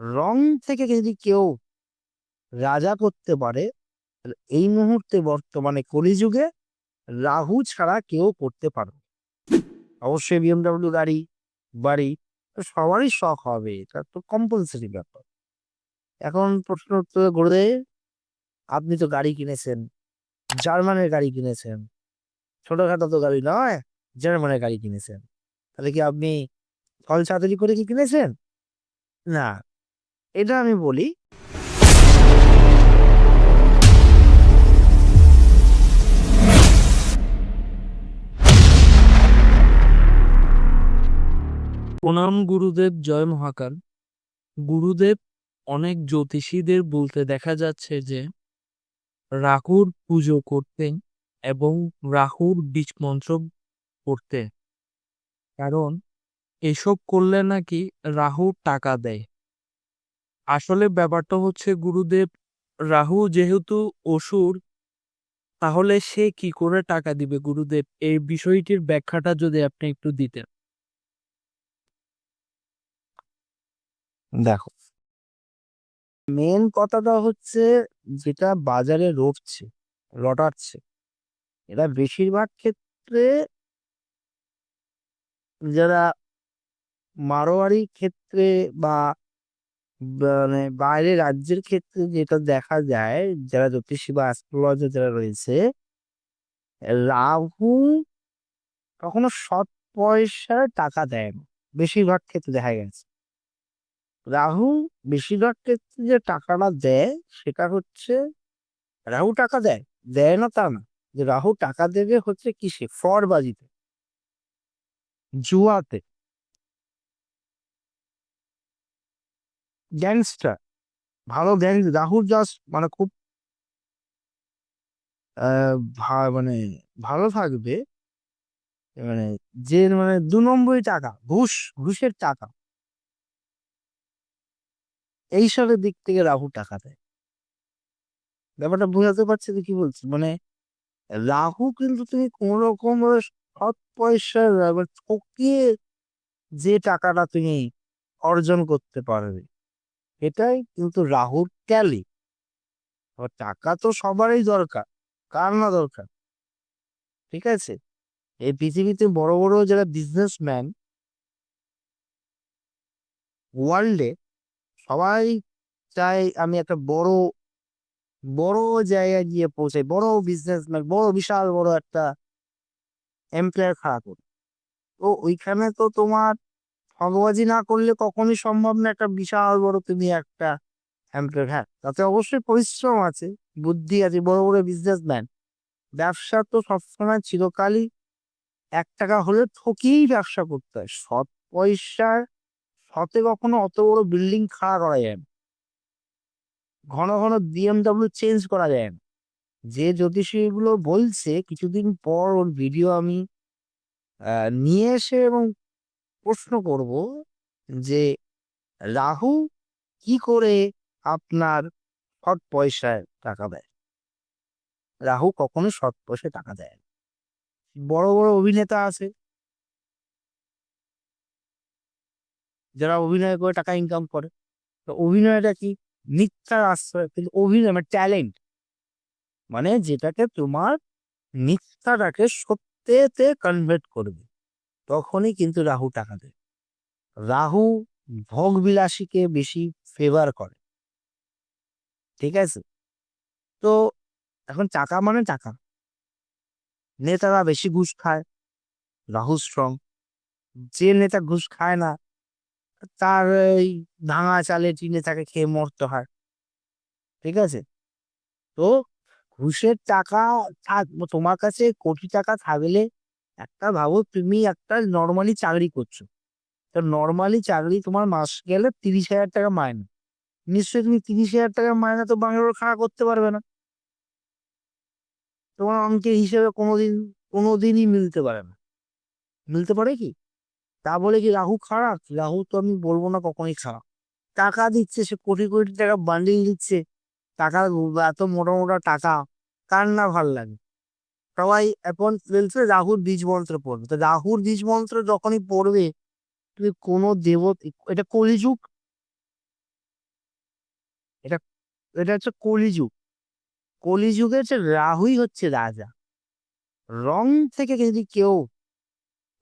রং থেকে যদি কেউ রাজা করতে পারে এই মুহূর্তে বর্তমানে কলিযুগে রাহু ছাড়া কেউ করতে পারবে। অবশ্যই বিএমডাব্লিউ গাড়ি, বাড়ি সবারই শখ হবে, এটা তো কম্পালসারি ব্যাপার। এখন প্রশ্ন উত্তর গুরুদেব আপনি তো গাড়ি কিনেছেন, জার্মানের গাড়ি কিনেছেন, ছোটখাটো তো গাড়ি নয়, জার্মানের গাড়ি কিনেছেন, তাহলে কি আপনি ফল চাতুরি করে কি কিনেছেন? না। এটা আমি বলি। প্রণাম গুরুদেব, জয় মহাকাল। গুরুদেব, অনেক জ্যোতিষীদের বলতে দেখা যাচ্ছে যে, রাহুর পুজো করতে এবং রাহুর বীজ মন্ত্র পড়তে কারণ, এসব করলে নাকি রাহু টাকা দেয়। আসলে ব্যাপারটা হচ্ছে গুরুদেব, রাহু যেহেতু অসুর, তাহলে সে কি করে টাকা দিবে গুরুদেব? এই বিষয়টির ব্যাখ্যাটা যদি আপনি একটু দিতেন। দেখো। মেন কথাটা হচ্ছে যেটা বাজারে রোপছে রটাচ্ছে এরা বেশিরভাগ ক্ষেত্রে যারা মারোয়ারি ক্ষেত্রে বা মানে বাইরে রাজ্যের ক্ষেত্রে যেটা দেখা যায়, যারা জ্যোতিষী বা অ্যাস্ট্রোলজার যারা রয়েছে, রাহু কখনো সৎ পয়সার টাকা দেয় না। বেশিরভাগ ক্ষেত্রে দেখা গেছে। রাহু বেশিরভাগ ক্ষেত্রে যে টাকাটা দেয়, সেটা হচ্ছে রাহু টাকা দেয়। দেয় না তা না। যে রাহু টাকা দেবে হচ্ছে কিসে? ফরবাজিতে। জুয়াতে। গ্যাংস্টার ভালো গ্যাং রাহুর জাস্ট মানে খুব মানে ভালো থাকবে। মানে যে মানে দু নম্বরই টাকা, ঘুষ, ঘুষের টাকা। এইসবের দিক থেকে রাহু টাকা দেয়। ব্যাপারটা বোঝাতে পারছি তো কি বলছি? মানে রাহু কিন্তু তুমি কোন রকম সৎ পয়সা মানে ঠকিয়ে যে টাকাটা তুমি অর্জন করতে পারবে। এটাই কিন্তু রাহুর ট্যালি টাকা তো সবারই দরকার, কার না দরকার? ঠিক আছে? এই পৃথিবীতে বড় বড় যারা বিজনেসম্যান ওয়ার্ল্ডে সবাই চায় আমি একটা বড় বড় জায়গায় গিয়ে পৌঁছাই, বড় বিজনেসম্যান বড় বিশাল বড় একটা এমপ্লয়ার খাড়া করি তো ওইখানে তো তোমার ঠগবাজি না করলে কখনই সম্ভব না একটা বিশাল বড় তুমি একটা এমপ্লয়ার হ্যাঁ তাতে অবশ্যই পরিশ্রম আছে, বুদ্ধি আছে, বড় বড় বিজনেসম্যান ব্যবসা তো সবসময় চিরকালই এক টাকা হলে ঠকিয়েই ব্যবসা করতে হয়। সৎ পয়সার সতে কখনো অত বড় বিল্ডিং খাড়া করা যায় না। ঘন ঘন বিএমডাব্লিউ চেঞ্জ করা যায় না। যে জ্যোতিষী এগুলো বলছে, কিছুদিন পর ওর ভিডিও আমি নিয়ে এসে এবং প্রশ্ন করব যে, রাহু কি করে আপনার সৎ পয়সায় টাকা দেয়? রাহু কখনো সৎ পয়সায় টাকা দেয় বড় বড় অভিনেতা আছে। যারা অভিনয় করে টাকা ইনকাম করে। তো অভিনয়টা কি? মিথ্যার আশ্রয়, কিন্তু অভিনয় মানে ট্যালেন্ট মানে যেটাকে তোমার মিথ্যাটাকে সত্যেতে কনভার্ট করবে। তখনই কিন্তু রাহু টাকা দেয়। রাহু ভোগ বিলাসীকে বেশি ফেভার করে। ঠিক আছে? তো এখন টাকা মানে টাকা। নেতারা বেশি ঘুষ খায়, রাহু স্ট্রং যে নেতা ঘুষ খায় না, তার এই ভাঙা চালে চিনে তাকে খেয়ে মরতে হয়। ঠিক আছে? তো ঘুষের টাকা তোমার কাছে কোটি টাকা থাকলে একটা ভাবো তুমি একটা নর্মালি চাকরি করছ। তো নর্মালি চাকরি তোমার মাস গেলে তিরিশ হাজার টাকা মাইনে। নিশ্চয়ই তুমি তিরিশ হাজার টাকা মাইনে তো বাংলোর খাড়া করতে পারবে না। তোমার অঙ্কের হিসেবে কোনোদিন, কোনোদিনই মিলতে পারে না। মিলতে পারে কি? তা বলে কি রাহু খারাপ রাহু তো আমি বলব না কখনোই খারাপ টাকা দিচ্ছে, সে কোটি কোটি টাকা বান্ডিল দিচ্ছে। টাকা এত মোটা মোটা টাকা, কার না ভালো লাগে? সবাই এখন বলছে রাহুর বীজ মন্ত্র পড়বে। তো রাহুর বীজ মন্ত্র যখনই পড়বে, তুমি কোনো দেবত, এটা কলিযুগ? এটা এটা হচ্ছে কলিযুগ। কলিযুগের হচ্ছে রাহুই হচ্ছে রাজা। রং থেকে যদি কেউ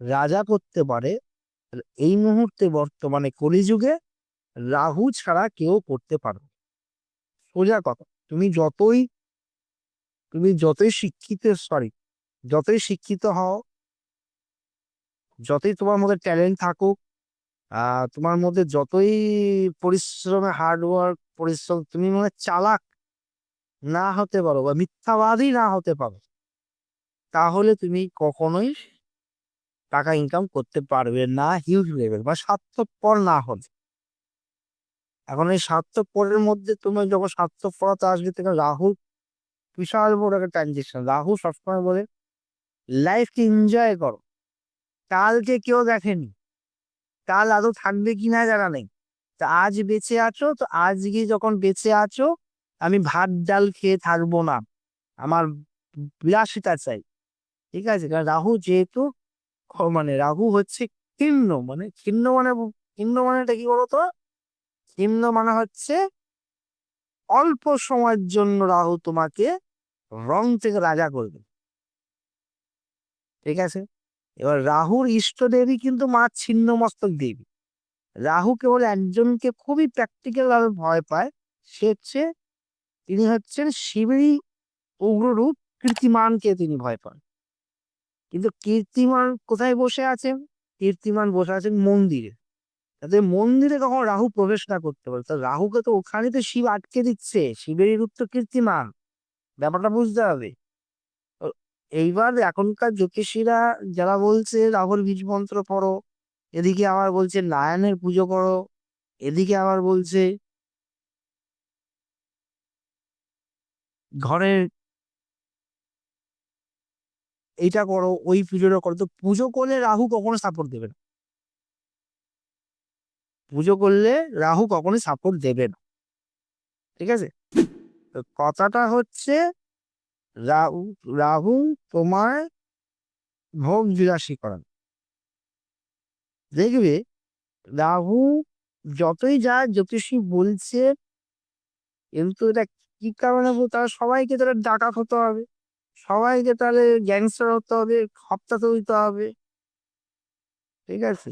রাজা করতে পারে এই মুহূর্তে বর্তমানে কলিযুগে রাহু ছাড়া কেউ করতে পারবে। সোজা কথা, তুমি যতই তুমি যতই শিক্ষিত সরি যতই শিক্ষিত হও, যতই তোমার মধ্যে ট্যালেন্ট থাকুক তোমার মধ্যে যতই পরিশ্রমে হার্ডওয়ার্ক পরিশ্রম তুমি মানে চালাক না হতে পারো বা মিথ্যাবাদী না হতে পারো, তাহলে তুমি কখনোই টাকা ইনকাম করতে পারবে না হিউজ লেভেল বা স্বার্থপর না হলে। এখন এই স্বার্থপরের মধ্যে তোমার যখন স্বার্থপরতা আসবে, তখন রাহু বিশাল বড় একটা ট্রানজেকশন রাহু সবসময় বলে লাইফকে এনজয় করো। কালকে কেউ দেখেনি। কাল আদৌ থাকবে কিনা জানা নেই। তা আজ বেঁচে আছো, তো আজকে যখন বেঁচে আছো, আমি ভাত, ডাল খেয়ে থাকব না। আমার বিলাসিতা চাই। ঠিক আছে? কারণ রাহু যেহেতু মানে রাহু হচ্ছে খিন্ন মানে খিন্ন মানে খিন্ন মানেটা কি বলতো? খিন্ন মানে হচ্ছে অল্প সময়ের জন্য রাহু তোমাকে রং থেকে রাজা করবে ঠিক আছে? এবার রাহুর ইষ্ট দেবী কিন্তু মা ছিন্ন মস্তক দেবী। রাহু কেবল একজনকে খুবই প্র্যাকটিক্যাল ভাবে ভয় পায়, সে হচ্ছে, তিনি হচ্ছেন শিবেরই উগ্ররূপ কীর্তিমানকে তিনি ভয় পান। কিন্তু কীর্তিমান কোথায় বসে আছেন? কীর্তিমান বসে আছেন মন্দিরে। তাতে মন্দিরে কখন রাহু প্রবেশ না করতে পারে। তা রাহুকে তো ওখানে তো শিব আটকে দিচ্ছে। রূপ তো কীর্তিমান। ব্যাপারটা বুঝতে হবে। এইবার এখনকার জ্যোতিষীরা যারা বলছে, রাহুর বীজ মন্ত্র পড়ো। এদিকে আবার বলছে, নারায়ণের পুজো করো। এদিকে আবার বলছে, ঘরের এইটা করো, ওই পুজোটা করো। তো পুজো করলে রাহু কখনো সাপোর্ট দেবে না। পুজো করলে রাহু কখনোই সাপোর্ট দেবে না। ঠিক আছে? কথাটা হচ্ছে, রাহু রাহু তোমার ভোগ বিলাসী করেন দেখবে, রাহু যতই যা জ্যোতিষী বলছে, কিন্তু এটা কি কারণে তারা সবাইকে তাহলে ডাকাত হতে হবে। সবাইকে তাহলে গ্যাংস্টার হতে হবে হপ্তাতে হইতে হবে। ঠিক আছে?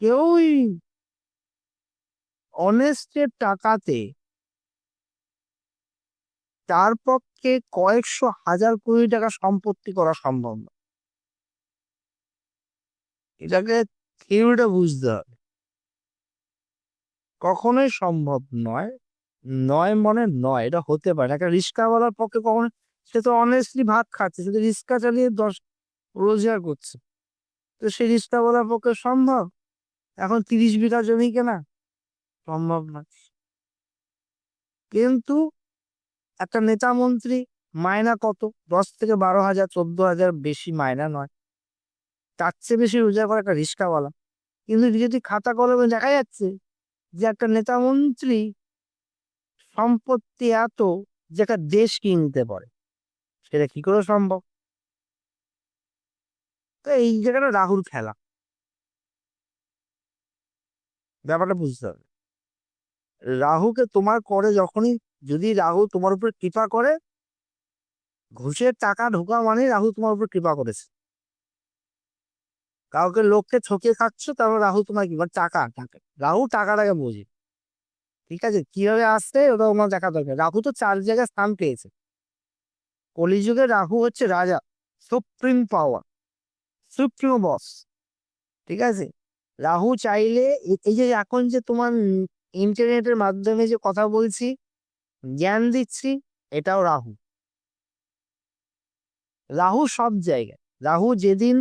কেউই অনেস্টের টাকাতে তার পক্ষে কয়েকশো হাজার কোটি টাকা সম্পত্তি করা সম্ভব না। এটাকে থিওরিটা বুঝতে হবে। কখনোই সম্ভব নয়। নয় মনে নয়, এটা হতে পারে। একটা রিক্সাওয়ালার পক্ষে কখনো, সে তো অনেস্টলি ভাত খাচ্ছে, সে তো রিক্সা চালিয়ে দশ রোজগার করছে। তো সেই রিক্সাওয়ালার পক্ষে সম্ভব? এখন তিরিশ বিঘা জমি কেনা। সম্ভব নয়। কিন্তু একটা নেতা মন্ত্রী মায়না কত? দশ থেকে বারো হাজার, চোদ্দ হাজার বেশি মায়না নয়। তার চেয়ে বেশি রোজগার করে একটা রিক্সাওয়ালা কিন্তু যদি খাতা কলমে দেখা যাচ্ছে যে একটা নেতা মন্ত্রী সম্পত্তি এত যে একটা দেশ কিনতে পারে, সেটা কি করে সম্ভব? তো এই জায়গাটা রাহুল খেলা। ব্যাপারটা বুঝতে হবে। রাহুকে তোমার করে যখনই যদি রাহু তোমার উপর কৃপা করে, ঘুষের টাকা ঢোকা মানে রাহু তোমার উপর কৃপা করেছে। কাউকে লোককে ঠকিয়ে খাচ্ছ, তারপর রাহু তোমার কি? টাকা টাকা। রাহু টাকাটাকে বোঝে। ঠিক আছে? কীভাবে আসছে ওটা ওনার দেখা দরকার। রাহু তো চার জায়গায় স্থান পেয়েছে। কলিযুগে রাহু হচ্ছে রাজা। সুপ্রিম পাওয়ার সুপ্রিম বস ঠিক আছে? রাহু চাইলে এই যে এখন যে তোমার ইন্টারনেটের মাধ্যমে যে কথা বলছি, জ্ঞান দিচ্ছি, এটাও রাহু। রাহু সব জায়গায়। রাহু যেদিন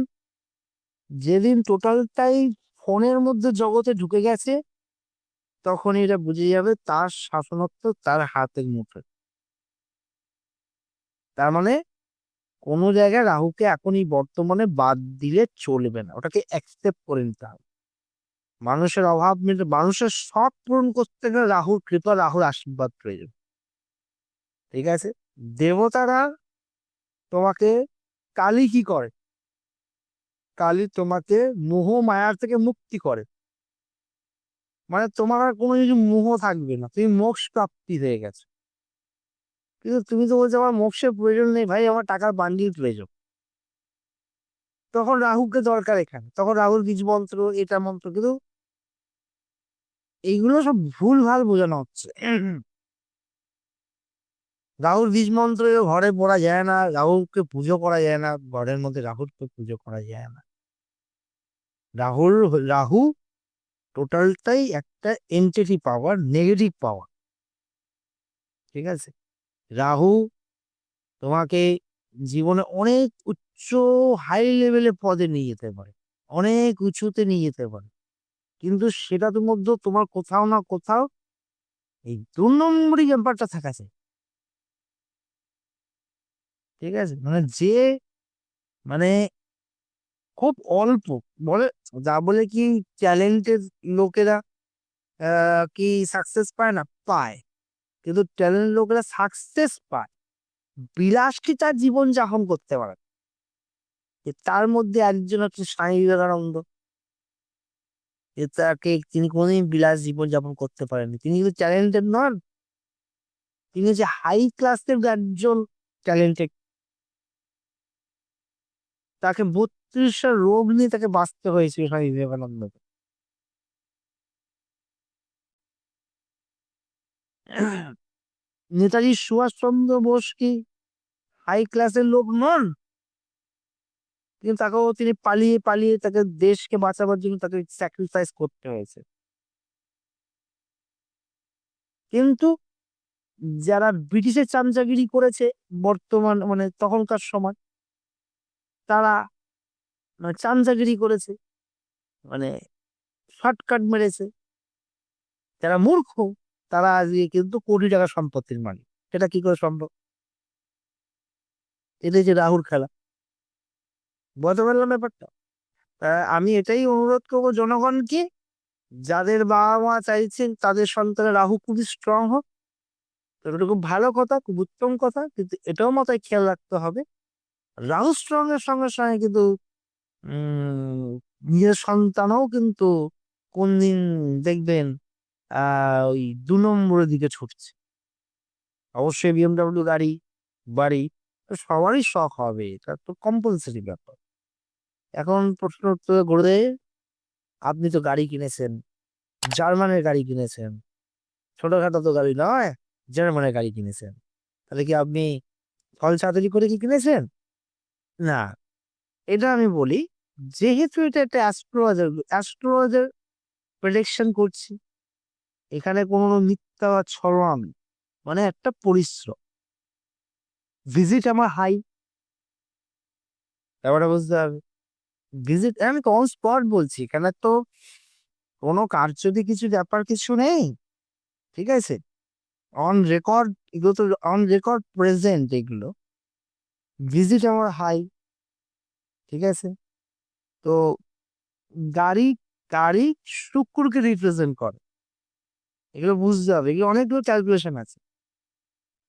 যেদিন টোটালটাই ফোনের মধ্যে জগতে ঢুকে গেছে তখন এটা বুঝে যাবে তার শাসনত্ব তার হাতের মুঠোয়। তার মানে কোনো জায়গায় রাহুকে এখনই বর্তমানে বাদ দিলে চলবে না। ওটাকে অ্যাকসেপ্ট করে নিতে হবে। মানুষের অভাব মেটে মানুষের সব পূরণ করতে গেলে রাহুর কৃপা, রাহুর আশীর্বাদ প্রয়োজন। ঠিক আছে? দেবতারা তোমাকে কালী কি করে? কালী তোমাকে মোহ, মায়ার থেকে মুক্তি করে। মানে তোমার আর কোনো কিছু মোহ থাকবে না। তুমি মোক্ষ প্রাপ্তি হয়ে গেছো। কিন্তু তুমি তো বলছো আমার মোক্ষের প্রয়োজন নেই, ভাই আমার টাকার বান্ডিল প্রয়োজন তখন রাহুকে দরকার এখানে। তখন রাহুর বীজ মন্ত্র, এটা মন্ত্র, কিন্তু এইগুলো সব ভুল ভালো বোঝানো হচ্ছে। রাহুর বীজ মন্ত্র ঘরে পড়া যায় না রাহুকে পুজো করা যায় না, ঘরের মধ্যে রাহুরকে পুজো করা যায় না। রাহুর রাহু টোটালটাই একটা এন্টিটি পাওয়ার নেগেটিভ পাওয়ার ঠিক আছে? রাহু তোমাকে জীবনে অনেক উচ্চ হাই লেভেলের পদে নিয়ে যেতে পারে, অনেক উঁচুতে নিয়ে যেতে পারে। কিন্তু সেটার মধ্যে তোমার কোথাও না কোথাও এই দু নম্বরই ব্যাপারটা থাকা চাই। ঠিক আছে? মানে যে মানে খুব অল্প, বলে যা বলে কি ট্যালেন্টেড লোকেরা কি সাকসেস পায় না? পায়। কিন্তু ট্যালেন্ট লোকেরা সাকসেস পায়। বিলাস কি তার জীবন যাপন করতে পারে। তার মধ্যে একজন হচ্ছে স্বামী বিবেকানন্দ। তাকে তিনি কোনোদিন বিলাস জীবন যাপন করতে পারেননি। তিনি কিন্তু ট্যালেন্টেড নন। তিনি হচ্ছে হাই ক্লাসের একজন ট্যালেন্টেড তাকে বত্রিশটা রোগ নিয়ে তাকে বাঁচতে হয়েছে স্বামী বিবেকানন্দকে নেতাজি সুভাষচন্দ্র বোস কি হাই ক্লাসের লোক নন? কিন্তু তাকেও তিনি পালিয়ে পালিয়ে তাকে দেশকে বাঁচাবার জন্য তাকে স্যাক্রিফাইস করতে হয়েছে। কিন্তু যারা ব্রিটিশের চামচাগিরি করেছে বর্তমান মানে তখনকার সময়, তারা মানে চামচাগিরি করেছে মানে শর্টকাট মেরেছে। যারা মূর্খ, তারা আজকে কিন্তু কোটি টাকা সম্পত্তির মালিক। সেটা কি করে সম্ভব? এটাই যে রাহুর খেলা। বুঝতে পারলাম ব্যাপারটা আমি এটাই অনুরোধ করব জনগণকে, যাদের বাবা মা চাইছেন তাদের সন্তানের রাহু খুবই স্ট্রং হোক। এটা খুব ভালো কথা, খুব উত্তম কথা, কিন্তু এটাও মাথায় খেয়াল রাখতে হবে। রাহু স্ট্রং এর সঙ্গে সঙ্গে কিন্তু, উম, নিজের সন্তানও কিন্তু কোন দিন দেখবেন আহ ওই দু নম্বরের দিকে ছুটছে। অবশ্যই বিএমডাব্লিউ গাড়ি, বাড়ি, সবারই শখ হবে, এটা তো কম্পালসারি ব্যাপার। এখন প্রশ্ন উত্তর করে আপনি তো গাড়ি কিনেছেন, জার্মানের গাড়ি কিনেছেন, ছোটখাটো তো গাড়ি নয়, জার্মানের গাড়ি কিনেছেন। তাহলে কি আপনি ফল চাতারি করে কি কিনেছেন? না। এটা আমি বলি, যেহেতু এটা একটা অ্যাস্ট্রোলজার অ্যাস্ট্রোলজার প্রেডিকশন করছি, এখানে কোনো মিথ্যা বা ছড়ান মানে একটা পরিশ্রম। ভিজিট আমার হাই। ব্যাপারটা বুঝতে হবে। ভিজিট আমি অন স্পট বলছি? এখানে তো কোনো কার্যদি কিছু ব্যাপার কিছু নেই, ঠিক আছে? অন রেকর্ড এগুলো তো অন রেকর্ড প্রেজেন্ট এগুলো। ভিজিট আমার হাই ঠিক আছে? তো গাড়ি গাড়ি শুক্রকে রিপ্রেজেন্ট করে। এগুলো বুঝতে হবে, এগুলো অনেকগুলো ক্যালকুলেশন আছে।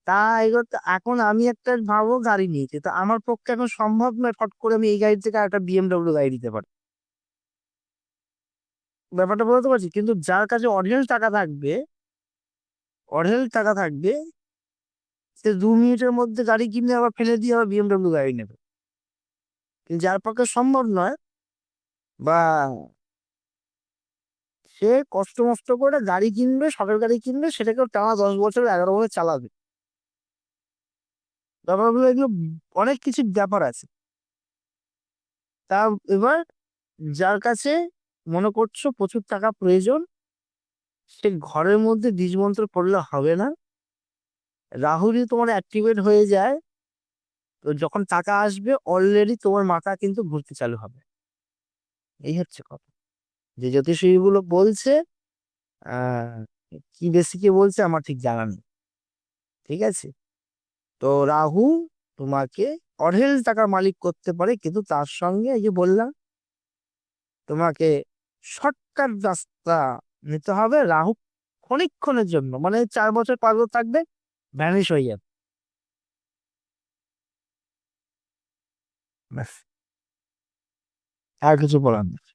তা এগুলো তো এখন আমি একটা ভাবো গাড়ি নিয়েছি তো আমার পক্ষে এখন সম্ভব নয় ফট করে আমি এই গাড়ি থেকে একটা বিএমডব্লিউ গাড়ি দিতে পারি। ব্যাপারটা বলতে পারছি? কিন্তু যার কাছে অরিজিনাল টাকা থাকবে অরিজিনাল টাকা থাকবে, সে দু মিনিটের মধ্যে গাড়ি কিনে আবার ফেলে দিয়ে আবার বিএমডব্লিউ গাড়ি নেবে। কিন্তু যার পক্ষে সম্ভব নয়, বা সে কষ্ট মষ্ট করে গাড়ি কিনবে শখের গাড়ি কিনবে সেটাকে টানা দশ বছর এগারো বছর চালাবে। ব্যাপারগুলো এগুলো অনেক কিছু ব্যাপার আছে। তা এবার যার কাছে মনে করছ প্রচুর টাকা প্রয়োজন, সে ঘরের মধ্যে বীজ মন্ত্র পড়লে হবে না। রাহুলই তোমার অ্যাক্টিভেট হয়ে যায়, তো যখন টাকা আসবে অলরেডি তোমার মাথা কিন্তু ঘুরতে চালু হবে। এই হচ্ছে কথা। যে জ্যোতিষীগুলো বলছে কি বেসিকে বলছে আমার ঠিক জানা নেই। ঠিক আছে? তো রাহু তোমাকে অঢেল টাকার মালিক করতে পারে, কিন্তু তার সঙ্গে এই যে বললাম, তোমাকে শর্টকাট রাস্তা নিতে হবে। রাহু ক্ষণিক্ষণের জন্য মানে চার বছর পাঁচ বছর থাকবে ভ্যানিশ হয়ে যাবে। আর কিছু বলার নেই।